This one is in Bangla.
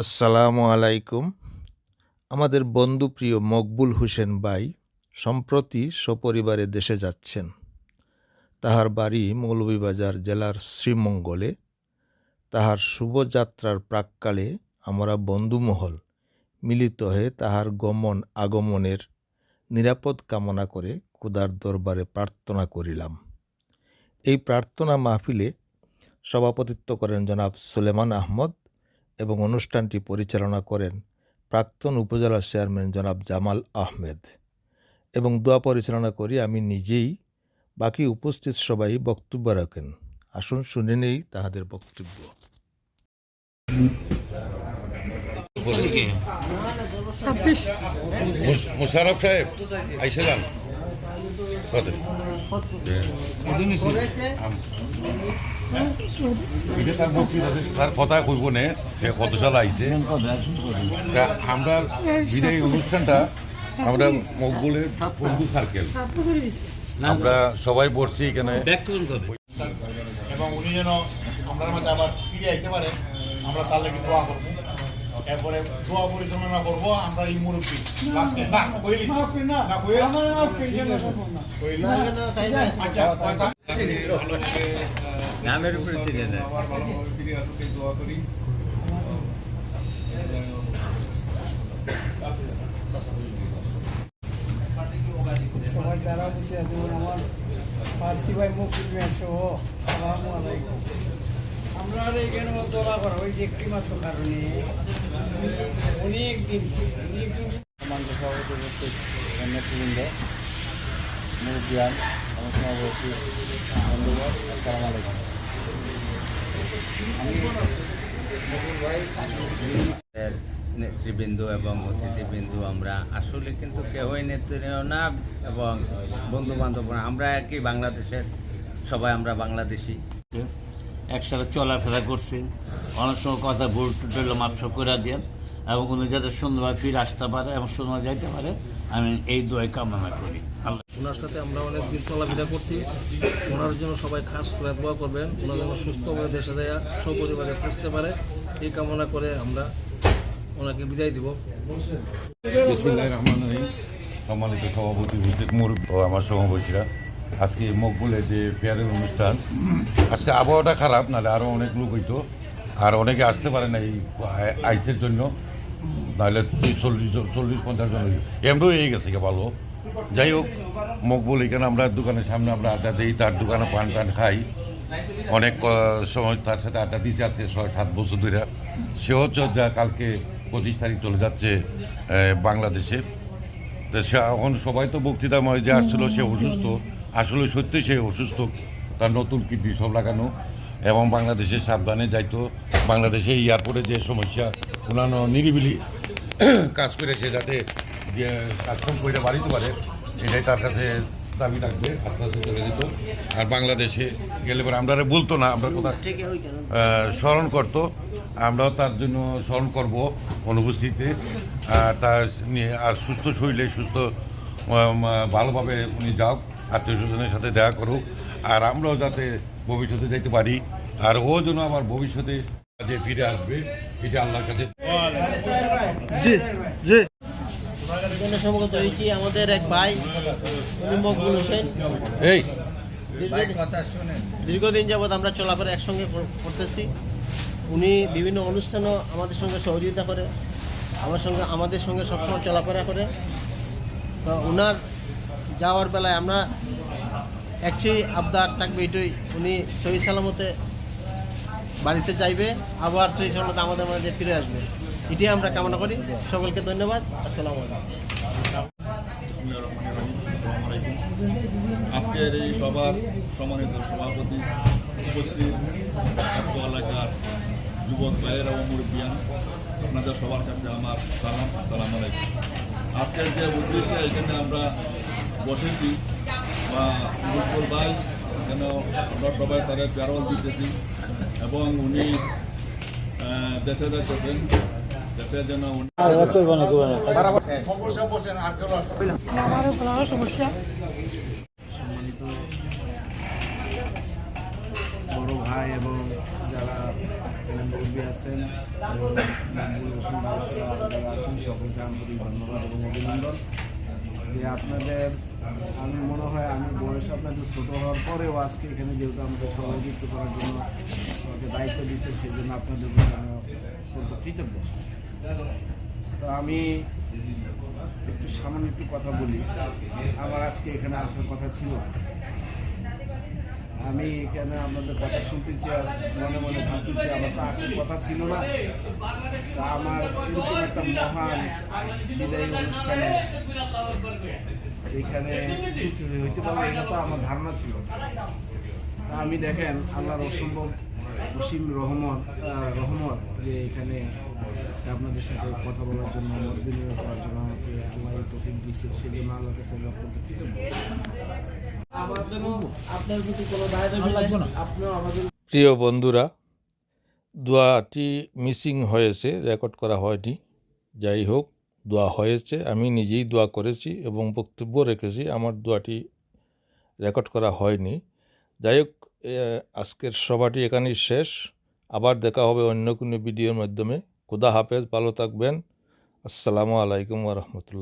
আসসালামু আলাইকুম। আমাদের বন্ধুপ্রিয় মকবুল হোসেন বাই সম্প্রতি সপরিবারে দেশে যাচ্ছেন। তাহার বাড়ি মৌলভীবাজার জেলার শ্রীমঙ্গলে। তাহার শুভযাত্রার প্রাককালে আমরা বন্ধুমহল মিলিত হয়ে তাহার গমন আগমনের নিরাপদ কামনা করে খুদার দরবারে প্রার্থনা করিলাম। এই প্রার্থনা মাহফিলে সভাপতিত্ব করেন জনাব সুলেমান আহমদ এবং অনুষ্ঠানটি পরিচালনা করেন প্রাক্তন উপজেলা চেয়ারম্যান জনাব জামাল আহমেদ। এবং দোয়া পরিচালনা করি আমি নিজেই বাকি উপস্থিত সবাই বক্তব্য রাখেন। আসুন শুনে নেই তাহাদের বক্তব্য। সাহেব আইসেলাম কত? তার কথা কইব নে সে কত সাল আইছে আমরা বিদায় অনুষ্ঠানটা আমরা মকবুলের বন্ধু সার্কেল আমরা সবাই পড়ছি এখানে। এবং উনি যেন আমরা মধ্যে আবার ফিরে আইতে পারে আমরা তার লাগে দোয়া করব। এরপরে দোয়া পরিচালনা করব আমরা এই মুরব্বী। লাস্টে না কইলি। না কইলি কইলি। আচ্ছা কথা নামের উপরে চিনে নেয় আমার ভালোভাবে ফিরে আসুক এই দোয়া করি। সবাই দ্বারা যেমন আমার ভাই সহ সালাম আলাইকুম। আমরা আর এখানে দোলা করা হয়েছে একটি মাত্র কারণে। অনেক দিন অনেক দিন সমান্ত সভাপতি উপস্থিত নেতৃবৃন্দ মুরব্বিয়ান এবং সভাপতি বন্ধুবর আসসালামু আলাইকুম। নেতৃবৃন্দ এবং অতিথিবৃন্দ আমরা আসলে কিন্তু কেউই নেতৃত্ব না এবং বন্ধু বান্ধব আমরা একই বাংলাদেশের, সবাই আমরা বাংলাদেশি। একসাথে চলাফেরা করছি। অনেক সময় কথা ভুল টুটলে মাপসব করে দিয়ে এবং উনি যাতে সুন্দরভাবে ফিরে আসতে পারে এবং সুন্দর যাইতে পারে, আমি এই দোয়াই কামনা করি। ওনার সাথে আমরা অনেক দিন চলাফেরা করছি। ওনার জন্য সবাই খাস করে দোয়া করবেন। ওনার জন্য সুস্থভাবে দেশে যায় সপরিবারে পৌঁছতে পারে। এই কামনা করে আমরা ওনাকে বিদায় দিব। সম্মানিত সভাপতি উপস্থিত, মুরব্বী ও আমার সভাপতিরা আজকে মকবুলের যে পেয়ারের অনুষ্ঠান, আজকে আবহাওয়াটা খারাপ, নাহলে আরও অনেক লোক হইতো। আর অনেকে আসতে পারে না এই আই- আইসের জন্য। নাহলে চল্লিশ চল্লিশ পঞ্চাশ জন। এমনিও এই গেছে ভালো। যাই হোক মকবুল এখানে আমরা দোকানের সামনে আমরা আড্ডা দিই, তার দোকানে পান টান খাই। অনেক সময় তার সাথে আড্ডা দিয়েছে আজকে ছয়, সাত বছর ধরে। সে হচ্ছে যা কালকে পঁচিশ তারিখ চলে যাচ্ছে বাংলাদেশে। সে এখন সবাই তো বক্তৃতাময় যে আসছিল, সে অসুস্থ। আসলে সত্যি সে অসুস্থ। তার নতুন কিডনি সব লাগানো। এবং বাংলাদেশে সাবধানে যাইতো। বাংলাদেশে এয়ারপোর্টে যে সমস্যা অন্যান্য নিরিবিলি কাজ করে সে যাতে যে কাজকর্ম করে বাড়িতে পারে এটাই তার কাছে দাবি রাখবে আস্তে আস্তে চলে যেত। আর বাংলাদেশে গেলে পরে আমরা বলতো না আমরা আহ, স্মরণ করত। আমরাও তার জন্য স্মরণ করব অনুপস্থিতিতে। আর তার নিয়ে আর সুস্থ শরীরে সুস্থ ভালোভাবে উনি যাওক আত্মীয় স্বজনের সাথে দেখা করুক। আর আমরাও যাতে ভবিষ্যতে যেতে পারি। আর ও যেন আমার ভবিষ্যতে যে ফিরে আসবে এটা আল্লাহর কাছে। এখানে সমগত হয়েছি আমাদের এক ভাই উনি মকবুল হোসেন। এই। দীর্ঘদিন- যাবৎ আমরা চলাফেরা একসঙ্গে করতেছি। উনি বিভিন্ন অনুষ্ঠানও আমাদের সঙ্গে সহযোগিতা করে আমার সঙ্গে আমাদের সঙ্গে সবসময় চলাফেরা করে। তো ওনার যাওয়ার বেলায় আমরা একচুয়ালি আবদার থাকবে এটাই। উনি সহি সালামতে বাড়িতে যাইবে আবার সহি সালামতে আমাদের মাঝে ফিরে আসবে। এটাই আমরা কামনা করি। সকলকে ধন্যবাদ। আসসালামু আলাইকুম। আজকের এই সভার সম্মানিত সভাপতি উপস্থিত এলাকার যুবক ভাইয়েরা ও মুরব্বিয়ান আপনাদের সবার কাছে আমার সালাম। আসসালামু আলাইকুম। আজকের যে উদ্দেশ্যে এখানে আমরা বসেছি, বা মুকুল ভাই, যেন আমরা সবাই তাদের প্যারল দিতেছি, এবং উনি দেশে যাচ্ছেন সম্মানিত বড় ভাই এবং যারা মুরব্বী আছেন আছেন, সকলকে আন্তরিক ধন্যবাদ এবং অভিনন্দন। যে আপনাদের, আমি মনে হয় আমি বয়স আপনাদের ছোটো হওয়ার পরেও আজকে এখানে যেহেতু আমাদের সহযোগিতা করার জন্য দায়িত্ব দিচ্ছে সেই জন্য আপনাদের প্রতি কৃতজ্ঞ। তো আমি একটু সামান্য একটু কথা বলি। আমার আজকে এখানে আসার কথা ছিল। আমি এখানে আপনাদের কথা শুনতেছি আর মনে মনে ভাবতেছি, আমার তো আসার কথা ছিল না। তা আমার একটা মহান বিদায়ী অনুষ্ঠানে এখানে হইতে পারবে এটা তো আমার ধারণা ছিল। আমি দেখেন, আল্লাহর অসম্ভব অসীম রহমত রহমত যে এখানে আপনাদের সাথে কথা বলার জন্য মত বিনিময় করার জন্য আমাকে আল্লাহ টপিক দিচ্ছে সেই জন্য আল্লাহ কাছে প্রিয় বন্ধুরা দোয়াটি মিসিং হয়েছে রেকর্ড করা হয়নি। যাই হোক দোয়া হয়েছে আমি নিজেই দোয়া করেছি এবং বক্তব্য রেখেছি আমার দোয়াটি রেকর্ড করা হয়নি। যাই হোক আজকের সভাটি এখানেই শেষ। আবার দেখা হবে অন্য কোনো ভিডিওর মাধ্যমে। খুদা হাফেজ, ভালো থাকবেন। আসসালামু আলাইকুম রহমতুল্লাহ।